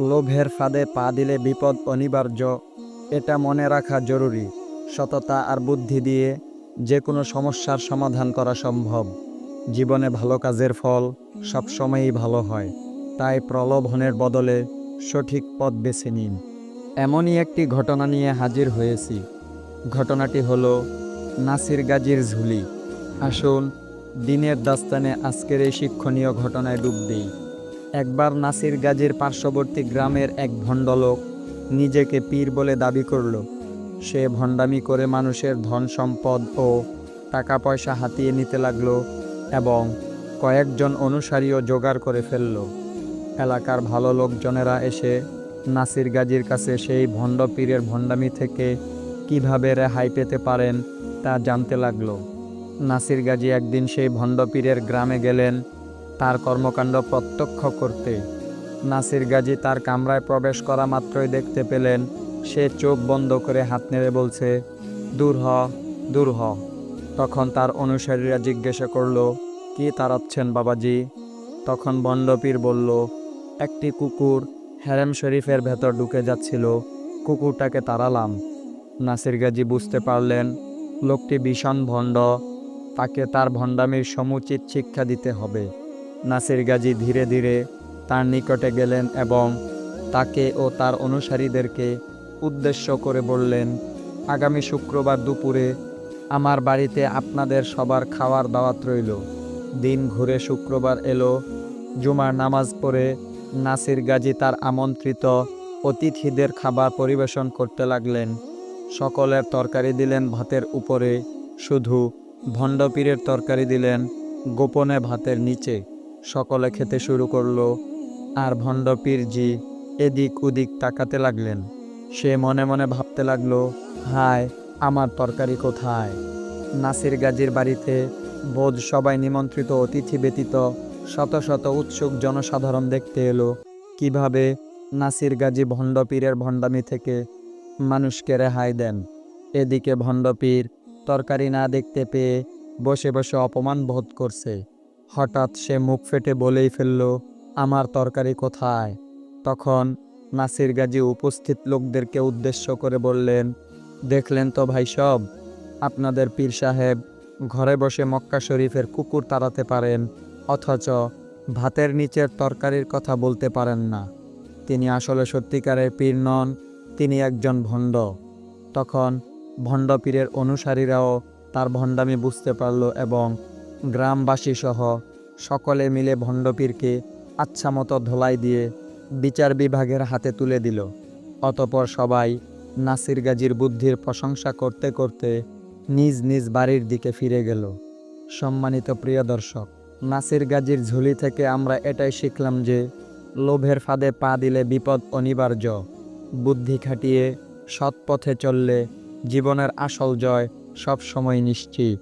লোভের ফাঁদে পা দিলে বিপদ অনিবার্য। এটা মনে রাখা জরুরি। সততা আর বুদ্ধি দিয়ে যে কোনো সমস্যার সমাধান করা সম্ভব। জীবনে ভালো কাজের ফল সবসময়ই ভালো হয়। তাই প্রলোভনের বদলে সঠিক পথ বেছে নিন। এমনই একটি ঘটনা নিয়ে হাজির হয়েছি। ঘটনাটি হলো নাসির গাজীর ঝুলি। আসুন, দিনের দাস্তানে আজকের এই শিক্ষণীয় ঘটনায় ডুব দিই। একবার নাসির গাজীর পার্শ্ববর্তী গ্রামের এক ভণ্ডলোক নিজেকে পীর বলে দাবি করল। সে ভণ্ডামি করে মানুষের ধন সম্পদ ও টাকা পয়সা হাতিয়ে নিতে লাগল এবং কয়েকজন অনুসারীও জোগাড় করে ফেলল। এলাকার ভালো লোকজনেরা এসে নাসির গাজীর কাছে সেই ভণ্ড পীরের ভণ্ডামি থেকে কীভাবে রেহাই পেতে পারেন তা জানতে লাগল। নাসির গাজী একদিন সেই ভণ্ড পীরের গ্রামে গেলেন তার কর্মকাণ্ড প্রত্যক্ষ করতে। নাসির গাজী তার কামরায় প্রবেশ করা মাত্রই দেখতে পেলেন, সে চোখ বন্ধ করে হাত নেড়ে বলছে, দূর হ দূর হ। তখন তার অনুসারীরা জিজ্ঞাসা করল, কি তাড়াচ্ছেন বাবাজি? তখন বন্ডপীর বলল, একটি কুকুর হ্যারেম শরীফের ভেতর ঢুকে যাচ্ছিল, কুকুরটাকে তাড়ালাম। নাসির গাজী বুঝতে পারলেন, লোকটি ভীষণ ভণ্ড, তাকে তার ভণ্ডামির সমুচিত শিক্ষা দিতে হবে। নাসির গাজী ধীরে ধীরে তার নিকটে গেলেন এবং তাকে ও তার অনুসারীদেরকে উদ্দেশ্য করে বললেন, আগামী শুক্রবার দুপুরে আমার বাড়িতে আপনাদের সবার খাওয়ার দাওয়াত রইল। দিন ঘুরে শুক্রবার এলো, জুমার নামাজ পড়ে নাসির গাজী তার আমন্ত্রিত অতিথিদের খাবার পরিবেশন করতে লাগলেন। সকলের তরকারি দিলেন ভাতের উপরে, শুধু ভণ্ডপীরের তরকারি দিলেন গোপনে ভাতের নিচে। সকলে খেতে শুরু করল, আর ভণ্ডপীর জি এদিক ওদিক তাকাতে লাগলেন। সে মনে মনে ভাবতে লাগল, হায়, আমার তরকারি কোথায়? নাসির গাজীর বাড়িতে বোধ সবাই নিমন্ত্রিত অতিথি ব্যতীত শত শত উৎসুক জনসাধারণ দেখতে এলো। কীভাবে নাসির গাজী ভণ্ডপীরের ভণ্ডামি থেকে মানুষকে রেহাই দেন? এদিকে ভণ্ডপীর তরকারি না দেখতে পেয়ে বসে বসে অপমান বোধ করছে। হঠাৎ সে মুখ ফেটে বলেই ফেলল, আমার তরকারি কোথায়? তখন নাসির গাজী উপস্থিত লোকদেরকে উদ্দেশ্য করে বললেন, দেখলেন তো ভাই সব? আপনাদের পীর সাহেব ঘরে বসে মক্কা শরীফের কুকুর তাড়াতে পারেন, অথচ ভাতের নিচের তরকারির কথা বলতে পারেন না। তিনি আসলে সত্যিকারের পীর নন, তিনি একজন ভণ্ড। তখন ভণ্ড পীরের অনুসারীরাও তার ভণ্ডামি বুঝতে পারল এবং গ্রামবাসী সহ সকলে মিলে ভণ্ডপীরকে আচ্ছা মতো ধোলাই দিয়ে বিচার বিভাগের হাতে তুলে দিল। অতপর সবাই নাসির গাজীর বুদ্ধির প্রশংসা করতে করতে নিজ নিজ বাড়ির দিকে ফিরে গেল। সম্মানিত প্রিয় দর্শক, নাসির গাজীর ঝুলি থেকে আমরা এটাই শিখলাম যে লোভের ফাঁদে পা দিলে বিপদ অনিবার্য। বুদ্ধি খাটিয়ে সৎ পথে চললে জীবনের আসল জয় সব সময় নিশ্চিত।